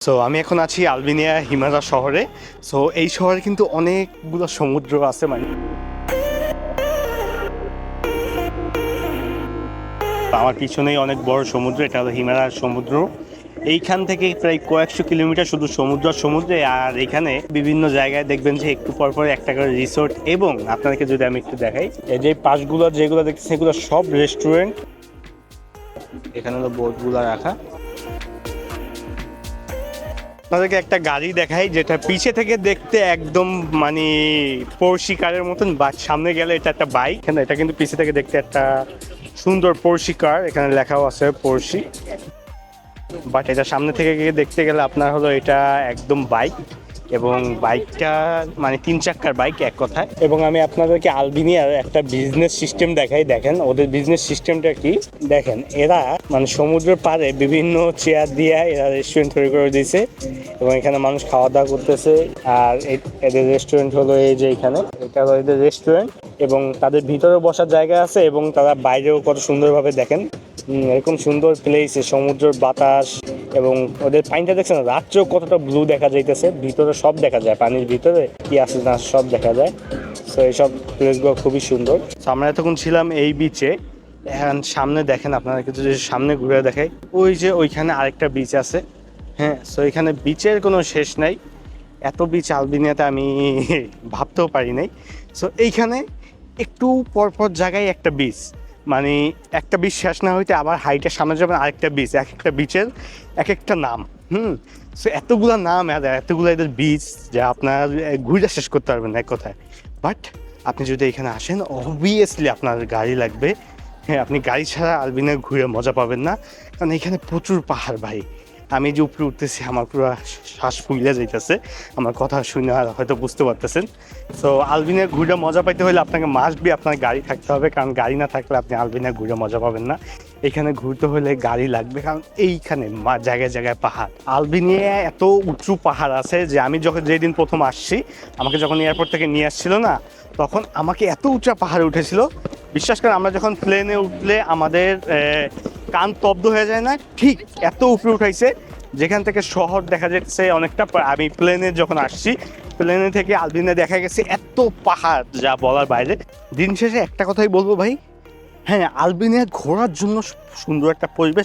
So আমি এখন আছি আলবেনিয়া হিমারা শহরে। সো এই শহরে কিন্তু অনেকগুলো সমুদ্র আছে মানে আমার পিছনেই অনেক বড় সমুদ্র, এটা হলো হিমালয়ের সমুদ্র। এইখান থেকে প্রায় কয়েকশো কিলোমিটার শুধু সমুদ্র সমুদ্রে, আর এখানে বিভিন্ন জায়গায় দেখবেন যে একটু পর পর একটা করে রিসোর্ট এবং আপনাদেরকে যদি আমি একটু দেখাই, এই যে পাশগুলো যেগুলো দেখছি সেগুলো সব রেস্টুরেন্ট এখানে হলো বোটগুলো রাখা। আপনাদেরকে একটা গাড়ি দেখাই, যেটা পিছে থেকে দেখতে একদম মানে পড়শি কারের মতন বা সামনে গেলে এটা একটা বাইক এটা কিন্তু পিছে থেকে দেখতে একটা সুন্দর পড়শি কার এখানে লেখাও আছে পড়শি। বাট এটা সামনে থেকে গিয়ে দেখতে গেলে আপনার হলো এটা একদম বাইক এবং বাইকটা মানে তিন চাক্কার বাইক এক কথায়। এবং আমি আপনাদেরকে আলবিনিয়ার একটা বিজনেস সিস্টেম দেখাই, দেখেন। ওদের বিজনেস সিস্টেমটা কি? দেখেন, এরা মানে সমুদ্রের পাড়ে বিভিন্ন চেয়ার দিয়ে এরা রেস্টুরেন্ট তৈরি করে দিয়েছে এবং এখানে মানুষ খাওয়া দাওয়া করতেছে। আর এদের রেস্টুরেন্ট হলো এই যে এখানে। এটা হলো এদের রেস্টুরেন্ট এবং তাদের ভিতরে বসার জায়গা আছে এবং তারা বাইরেও কত সুন্দরভাবে দেখেন। এরকম সুন্দর প্লেস সমুদ্রের বাতাস এবং ওদের পানিটা দেখছেন রাত্রেও কতটা ব্লু দেখা যাইতেছে। ভিতরে সব দেখা যায়, পানির ভিতরে কি আছে না সব দেখা যায়। তো এইসব প্লেসগুলো খুবই সুন্দর। তো আমরা এতক্ষণ ছিলাম এই বিচে এখন সামনে দেখেন আপনারা কিছু যদি সামনে ঘুরে দেখাই, ওই যে ওইখানে আরেকটা বিচ আছে। হ্যাঁ সো এখানে বিচের কোনো শেষ নাই। এত বিচ আলবিনিয়াতে আমি ভাবতেও পারি নাই। সো এইখানে একটু পরপর জায়গায় একটা বিচ মানে একটা বিচ শেষ না হইতে আবার হাইটের সামনে যাবেন আরেকটা বিচ এক একটা বিচের এক একটা নাম, হুম? সো এতগুলো নাম এতগুলো এদের বিচ যে আপনার ঘুরে শেষ করতে পারবেন এক কথায়। বাট আপনি যদি এখানে আসেন অবভিয়াসলি আপনার গাড়ি লাগবে। হ্যাঁ আপনি গাড়ি ছাড়া আলবিনে ঘুরে মজা পাবেন না। কারণ এখানে প্রচুর পাহাড় ভাই। আমি যে উপরে উঠতেছি, আমার পুরো শ্বাস ফুলে যাইতেছে। আমার কথা শুনে হয়তো বুঝতে পারতেছেন। তো আলবিনে ঘুরে মজা পাইতে হলে আপনাকে মাস্ট বি আপনার গাড়ি থাকতে হবে, কারণ গাড়ি না থাকলে আপনি আলবিনে ঘুরে মজা পাবেন না। এখানে ঘুরতে হলে গাড়ি লাগবে, কারণ এইখানে জায়গায় জায়গায় পাহাড়। আলবিনিয়া এত উঁচু পাহাড় আছে যে আমি যখন যেদিন প্রথম আসছি, আমাকে যখন এয়ারপোর্ট থেকে নিয়ে আসছিল না, তখন আমাকে এত উঁচা পাহাড়ে উঠেছিল। বিশ্বাস করেন, আমরা যখন প্লেনে উঠলে আমাদের কান তব্দ হয়ে যায় না, ঠিক এত উপরে উঠাইছে, যেখান থেকে শহর দেখা যাচ্ছে অনেকটা আমি প্লেনে যখন আসছি প্লেনে থেকে আলবিনে দেখা গেছে এত পাহাড়, যা বলার বাইরে। দিন শেষে একটা কথাই বলব ভাই হ্যাঁ আলবিনে ঘোরার জন্য সুন্দর একটা পরিবেশ।